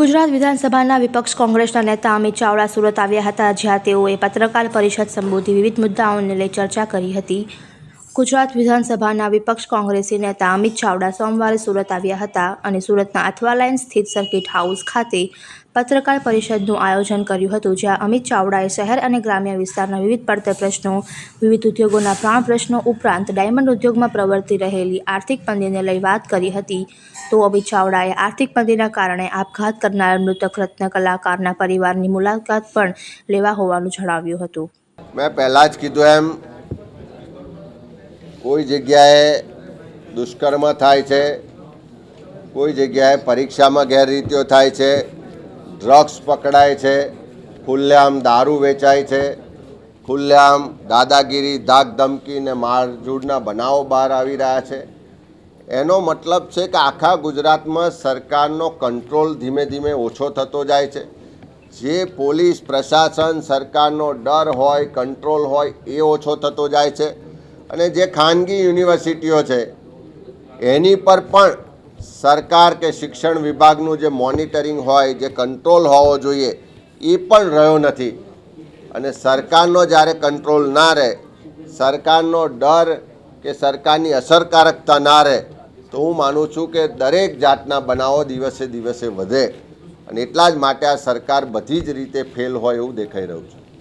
ગુજરાત વિધાનસભાના વિપક્ષ કોંગ્રેસના નેતા અમિત ચાવડા સુરત આવ્યા હતા, જ્યાં તેઓએ પત્રકાર પરિષદ સંબોધી વિવિધ મુદ્દાઓને લઈ ચર્ચા કરી હતી. ગુજરાત વિધાનસભાના વિપક્ષ કોંગ્રેસી નેતા અમિત ચાવડા સોમવારે સુરત આવ્યા હતા અને સુરતના અથવાલાઇન સ્થિત સર્કિટ હાઉસ ખાતે પત્રકાર પરિષદનું આયોજન કર્યું હતું, જ્યાં અમિત ચાવડાએ શહેર અને ગ્રામ્ય વિસ્તારના વિવિધ પડતર પ્રશ્નો, વિવિધ ઉદ્યોગોના પ્રાણ પ્રશ્નો ઉપરાંત ડાયમંડ ઉદ્યોગમાં પ્રવર્તી રહેલી આર્થિક મંદીને લઈ વાત કરી હતી. તો અમિત ચાવડાએ આર્થિક મંદીના કારણે આપઘાત કરનાર મૃતક રત્ન કલાકારના પરિવારની મુલાકાત પણ લેવા હોવાનું જણાવ્યું હતું. મેં પહેલાં જ કીધું એમ કોઈ જગ્યાએ દુષ્કર્મ થાય છે, કોઈ જગ્યાએ પરીક્ષામાં ગેરરીતિઓ થાય છે ડ્રગ્સ પકડાય છે, ખુલ્લેઆમ દારૂ વેચાય છે, ખુલ્લેઆમ દાદાગીરી ધાક ધમકી ને મારઝૂડના બનાવો બહાર આવી રહ્યા છે. એનો મતલબ છે કે આખા ગુજરાતમાં સરકારનો કંટ્રોલ ધીમે ધીમે ઓછો થતો જાય છે. જે પોલીસ પ્રશાસન સરકારનો ડર હોય, કંટ્રોલ હોય, એ ઓછો થતો જાય છે. અને જે ખાનગી યુનિવર્સિટીઓ છે, એની પર પણ સરકાર કે શિક્ષણ વિભાગનું જે મોનિટરિંગ હોય, જે કંટ્રોલ હોવો જોઈએ એ પણ રહ્યો નથી. અને સરકારનો જ્યારે કંટ્રોલ ના રહે, સરકારનો ડર કે સરકારની અસરકારકતા ના રહે, તો હું માનું છું કે દરેક જાતના બનાવો દિવસે દિવસે વધે. અને એટલા જ માટે આ સરકાર બધી જ રીતે ફેલ હોય એવું દેખાઈ રહ્યું છે.